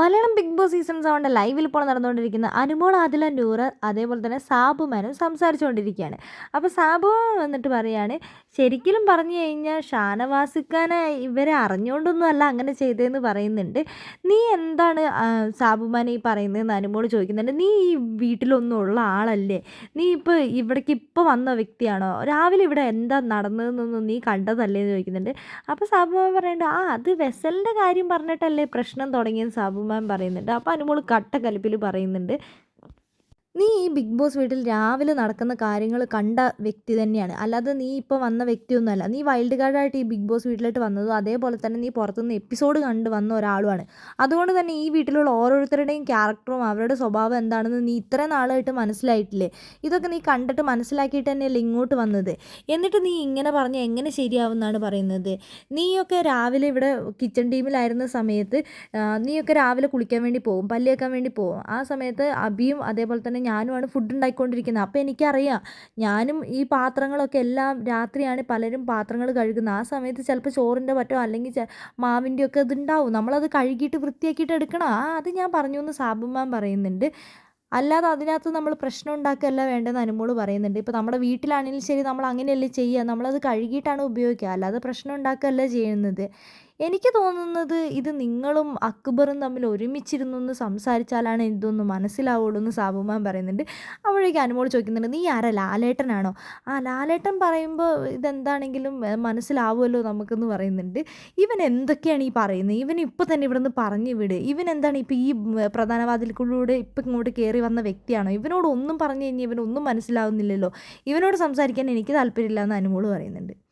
Malayalam big boss season സെവന്റെ ലൈവിൽ ഇപ്പോൾ നടന്നുകൊണ്ടിരിക്കുന്ന അനുമോൾ ആദില നൂറ് അതേപോലെ തന്നെ സാബു മാനും സംസാരിച്ചുകൊണ്ടിരിക്കുകയാണ്. അപ്പോൾ സാബു വന്നിട്ട് പറയാണ് ശരിക്കും പറഞ്ഞു കഴിഞ്ഞാൽ ഷാനവാസിക്കാനെ ഇവരെ അറിഞ്ഞുകൊണ്ടൊന്നുമല്ല അങ്ങനെ ചെയ്തതെന്ന് പറയുന്നുണ്ട്. നീ എന്താണ് സാബുമാനെ ഈ പറയുന്നതെന്ന് അനുമോൾ ചോദിക്കുന്നുണ്ട്. നീ ഈ വീട്ടിലൊന്നും ഉള്ള ആളല്ലേ? നീ ഇപ്പോൾ ഇവിടേക്ക് ഇപ്പോൾ വന്ന വ്യക്തിയാണോ? രാവിലെ ഇവിടെ എന്താ നടന്നതെന്നൊന്നും നീ കണ്ടതല്ലേ? എന്ന് ചോദിക്കുന്നുണ്ട്. അപ്പോൾ സാബുമാൻ പറയുന്നുണ്ട് ആ അത് വെസലിന്റെ കാര്യം പറഞ്ഞിട്ടല്ലേ പ്രശ്നം തുടങ്ങിയത് സാബു? മാം പറയുന്നുണ്ട്. അപ്പോൾ അനുമോൾ കട്ട കലിപ്പിൽ പറയുന്നുണ്ട്. നീ ഈ ബിഗ് ബോസ് വീട്ടിൽ രാവിലെ നടക്കുന്ന കാര്യങ്ങൾ കണ്ട വ്യക്തി തന്നെയാണ്. അല്ലാതെ നീ ഇപ്പോൾ വന്ന വ്യക്തിയൊന്നുമല്ല. നീ വൈൽഡ് കാർഡായിട്ട് ഈ ബിഗ് ബോസ് വീട്ടിലോട്ട് വന്നതും അതേപോലെ തന്നെ നീ പുറത്തുനിന്ന് എപ്പിസോഡ് കണ്ട് വന്ന ഒരാളുമാണ്. അതുകൊണ്ട് തന്നെ ഈ വീട്ടിലുള്ള ഓരോരുത്തരുടെയും ക്യാരക്ടറും അവരുടെ സ്വഭാവം എന്താണെന്ന് നീ ഇത്ര നാളായിട്ട് മനസ്സിലായിട്ടില്ലേ? ഇതൊക്കെ നീ കണ്ടിട്ട് മനസ്സിലാക്കിയിട്ട് തന്നെയല്ലേ ഇങ്ങോട്ട് വന്നത്? എന്നിട്ട് നീ ഇങ്ങനെ പറഞ്ഞ് എങ്ങനെ ശരിയാവുമെന്നാണ് പറയുന്നത്? നീയൊക്കെ രാവിലെ ഇവിടെ കിച്ചൺ ടീമിലായിരുന്ന സമയത്ത് നീയൊക്കെ രാവിലെ കുളിക്കാൻ വേണ്ടി പോകും പല്ലിയേക്കാൻ വേണ്ടി പോകും. ആ സമയത്ത് അബിയും അതേപോലെ തന്നെ ഞാനുമാണ് ഫുഡ് ഉണ്ടാക്കിക്കൊണ്ടിരിക്കുന്നത് അപ്പോൾ എനിക്കറിയാം ഞാനും ഈ പാത്രങ്ങളൊക്കെ എല്ലാം രാത്രിയാണ് പലരും പാത്രങ്ങൾ കഴുകുന്നത്. ആ സമയത്ത് ചിലപ്പോൾ ചോറിന്റെ പറ്റോ അല്ലെങ്കിൽ മാവിന്റെ ഒക്കെ ഇതുണ്ടാവും. നമ്മളത് കഴുകിയിട്ട് വൃത്തിയാക്കിയിട്ട് എടുക്കണം. ആ അത് ഞാൻ പറഞ്ഞു എന്ന് സാബുമാൻ പറയുന്നുണ്ട്. അല്ലാതെ അതിനകത്ത് നമ്മൾ പ്രശ്നം ഉണ്ടാക്കുകയല്ല വേണ്ടതെന്ന് അനുമോൾ പറയുന്നുണ്ട്. ഇപ്പോൾ നമ്മുടെ വീട്ടിലാണെങ്കിലും ശരി നമ്മൾ അങ്ങനെയല്ലേ ചെയ്യുക. നമ്മളത് കഴുകിയിട്ടാണ് ഉപയോഗിക്കുക. അല്ലാതെ പ്രശ്നം ഉണ്ടാക്കുകയല്ല ചെയ്യുന്നത്. എനിക്ക് തോന്നുന്നത് ഇത് നിങ്ങളും അക്ബറും തമ്മിൽ ഒരുമിച്ചിരുന്നൊന്ന് സംസാരിച്ചാലാണ് ഇതൊന്ന് മനസ്സിലാവുള്ളൂ എന്ന് സാബുമാൻ പറയുന്നുണ്ട്. അപ്പോഴേക്കും അനുമോട് ചോദിക്കുന്നുണ്ട് നീ ആരാ? ലാലേട്ടനാണോ? ആ ലാലേട്ടൻ പറയുമ്പോൾ ഇതെന്താണെങ്കിലും മനസ്സിലാവുമല്ലോ നമുക്കെന്ന് പറയുന്നുണ്ട്. ഇവൻ എന്തൊക്കെയാണ് ഈ പറയുന്നത്? ഇവൻ ഇപ്പോൾ തന്നെ ഇവിടെ നിന്ന് പറഞ്ഞു വിട്. ഇവൻ എന്താണ് ഇപ്പോൾ ഈ പ്രധാന വാതിൽക്കുള്ളിലൂടെ ഇപ്പം ഇങ്ങോട്ട് കയറി വന്ന വ്യക്തിയാണോ? ഇവനോട് ഒന്നും പറഞ്ഞു കഴിഞ്ഞാൽ ഇവനൊന്നും മനസ്സിലാവുന്നില്ലല്ലോ. ഇവനോട് സംസാരിക്കാൻ എനിക്ക് താല്പര്യമില്ല എന്ന് അനുമോൾ പറയുന്നുണ്ട്.